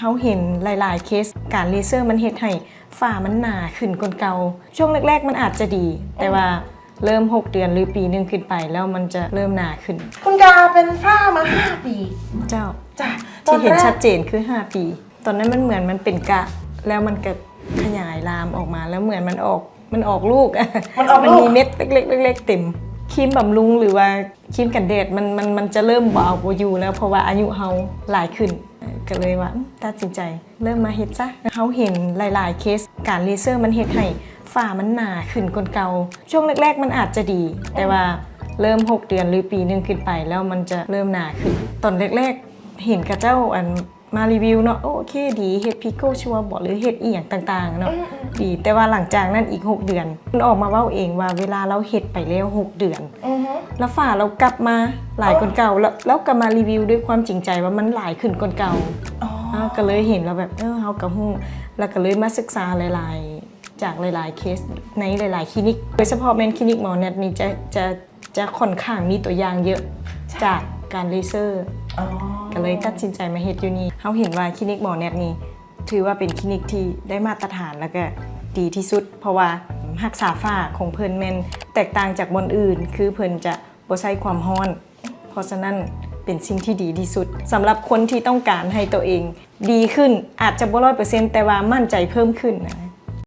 เขาเห็นหลาย ๆ เคสการเลเซอร์มันเฮ็ดให้ฝ้ามันหนาขึ้นกว่าเก่าช่วงแรก ๆ มันอาจจะดี แต่ว่าเริ่ม 6 เดือนหรือปีหนึงขึ้นไปแล้วมันจะเริ่มหนาขึ้น คุณกาเป็นฝ้ามา 5 ปีเจ้าจ้ะที่เห็นตอแรกชัดเจนคือ 5 ปี ตอนนั้นมันเหมือนมันเป็นกะ แล้วมันก็ขยายลามออกมาแล้วเหมือนมันออกมันออกลูกมันออกมันลูกมีเม็ดเล็กๆเล็กๆเต็มครีมบำรุงหรือว่าครีมกันแดดมันมันมันจะเริ่มบ่เอาบ่อยู่แล้วเพราะว่าอายุเฮาหลายขึ้นเออ ก็เลยว่าอืมตัดสินใจเริ่มมาเฮ็ดซะเฮาเห็นหลายๆ เคสการเลเซอร์มันเฮ็ดให้ฝ้ามันหนาขึ้นกว่าเก่า ช่วงแรก ๆ มันอาจจะดี แต่ว่าเริ่ม 6 เดือนหรือปีหนึงขึ้นไปแล้วมันจะเริ่มหนาขึ้น ตอนแรก ๆ เห็นกับเจ้าอันมารีวิวเนาะโอเคดีเฮ็ดพิโก้ชัวร์บอกหรือเฮ็ดอีหยังต่างๆเนาะอืมอืมดีแต่ว่าหลังจากนั้นอีก 6 เดือน มันออกมาเว้าเองว่าเวลาเราเฮ็ดไปแล้ว 6 เดือนอือฮึ แล้วฝ่าเรากลับมาหลายคนเก่าแล้วแล้วก็มารีวิวด้วยความจริงใจว่ามันหลายขึ้นคนเก่าอ๋ออ้าวก็เลยเห็นแล้วแบบเออเฮากับฮู้แล้วก็เลยมาศึกษาหลาย ๆ จากหลาย ๆ เคสในหลาย ๆ คลินิกโดยเฉพาะแมนคลินิกหมอเน็ตนี่จะจะจะค่อนข้างมีตัวอย่างเยอะจากการเลเซอร์อ๋อก็เลยตัดสินใจมาเฮ็ดอยู่นี่เขาเห็นว่าคลินิกหมอแนทนี่ถือว่าเป็นคลินิกที่ได้มาตรฐานแล้วก็ดีที่สุด เพราะว่า หักษาฝ้าของเพิ่นแมนแตกต่างจากบนอื่น คือเพิ่นจะบ่ใช้ความฮ้อน เพราะฉะนั้นเป็นสิ่งที่ดีที่สุดสำหรับคนที่ต้องการให้ตัวเอง ดีขึ้นอาจจะบ่ร้อยเปอร์เซ็นต์แต่ว่ามั่นใจเพิ่มขึ้นนะ